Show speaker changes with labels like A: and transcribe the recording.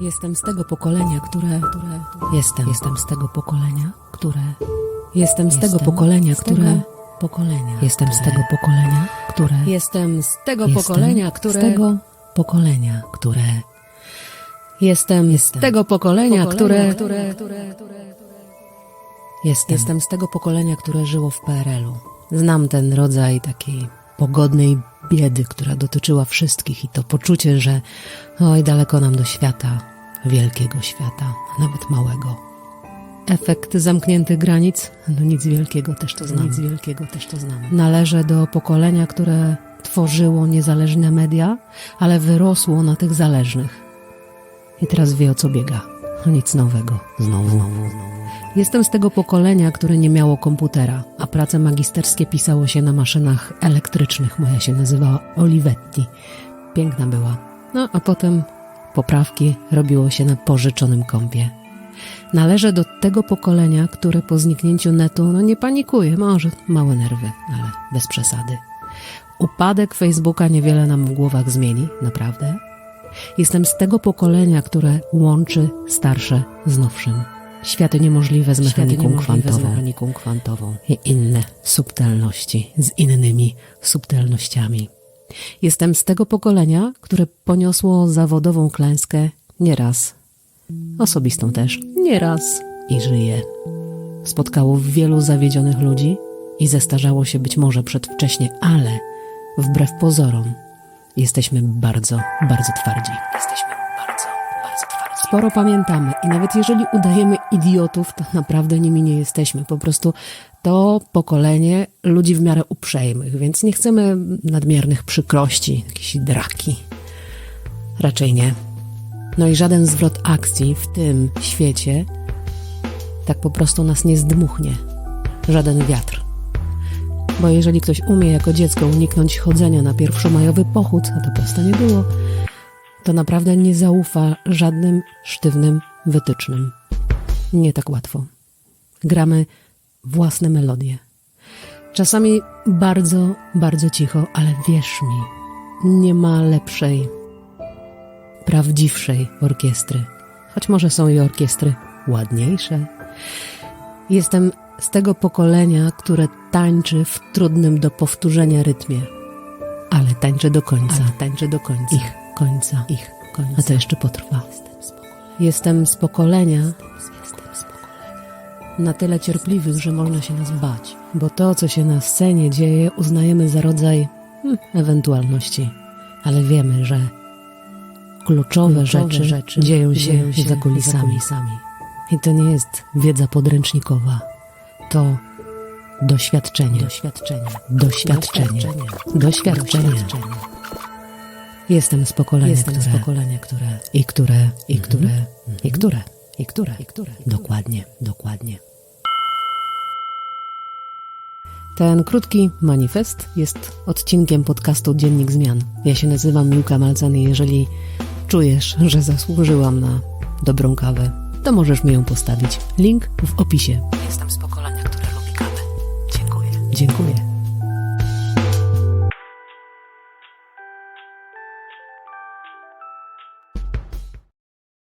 A: Jestem z tego pokolenia, które, które jestem, jestem z tego pokolenia, które jestem z tego pokolenia, które
B: pokolenia,
A: jestem z tego pokolenia, które
B: Jestem z tego pokolenia, które...
A: z tego pokolenia, które
B: Jestem, z tego pokolenia, które...
A: które-
B: Jestem.
A: Jestem z tego pokolenia, które żyło w PRL-u. Znam ten rodzaj takiej pogodnej biedy, która dotyczyła wszystkich i to poczucie, że oj, daleko nam do świata, wielkiego świata, a nawet małego. Efekt zamkniętych granic? No nic wielkiego też to znam. Nic wielkiego też to znam. Należę do pokolenia, które tworzyło niezależne media, ale wyrosło na tych zależnych. I teraz wie o co biega. No nic nowego. Znowu. Znowu, znowu. Jestem z tego pokolenia, które nie miało komputera, a prace magisterskie pisało się na maszynach elektrycznych. Moja się nazywała Olivetti. Piękna była. No a potem poprawki robiło się na pożyczonym kompie. Należę do tego pokolenia, które po zniknięciu netu no nie panikuje, może małe nerwy, ale bez przesady. Upadek Facebooka niewiele nam w głowach zmieni, naprawdę. Jestem z tego pokolenia, które łączy starsze z nowszym. Światy niemożliwe z mechaniką,
B: niemożliwe z
A: kwantową,
B: mechaniką
A: kwantową i inne subtelności z innymi subtelnościami. Jestem z tego pokolenia, które poniosło zawodową klęskę nieraz, osobistą też, nieraz i żyje. Spotkało wielu zawiedzionych ludzi i zestarzało się być może przedwcześnie, ale wbrew pozorom jesteśmy bardzo, bardzo twardzi. Jesteśmy. Sporo pamiętamy i nawet jeżeli udajemy idiotów, to naprawdę nimi nie jesteśmy. Po prostu to pokolenie ludzi w miarę uprzejmych, więc nie chcemy nadmiernych przykrości, jakiejś draki. Raczej nie. No i żaden zwrot akcji w tym świecie tak po prostu nas nie zdmuchnie. Żaden wiatr. Bo jeżeli ktoś umie jako dziecko uniknąć chodzenia na pierwszomajowy pochód, a to prosto nie było, to naprawdę nie zaufa żadnym sztywnym wytycznym. Nie tak łatwo. Gramy własne melodie. Czasami bardzo, bardzo cicho, ale wierz mi, nie ma lepszej, prawdziwszej orkiestry. Choć może są i orkiestry ładniejsze. Jestem z tego pokolenia, które tańczy w trudnym do powtórzenia rytmie. Ale tańczy do końca. Ale tańczy do końca. Ich końca. Ich końca. A to jeszcze potrwa. Jestem z pokolenia na tyle cierpliwych, że można się nas bać. Bo to, co się na scenie dzieje, uznajemy za rodzaj hmm, ewentualności. Ale wiemy, że kluczowe, rzeczy,
B: rzeczy
A: dzieją się,
B: dzieją się
A: za, kulisami.
B: za kulisami.
A: I to nie jest wiedza podręcznikowa. To doświadczenie.
B: Doświadczenie.
A: Doświadczenie. Doświadczenie. Jestem z pokolenia,
B: Jestem z
A: które,
B: pokolenia, które...
A: i które, i
B: Mhm.
A: które, i które,
B: I które? I które?
A: dokładnie, dokładnie. Ten krótki manifest jest odcinkiem podcastu Dziennik Zmian. Ja się nazywam Miłka Malcan i jeżeli czujesz, że zasłużyłam na dobrą kawę, to możesz mi ją postawić. Link w opisie. Jestem z pokolenia, które lubi kawę. Dziękuję. Dziękuję.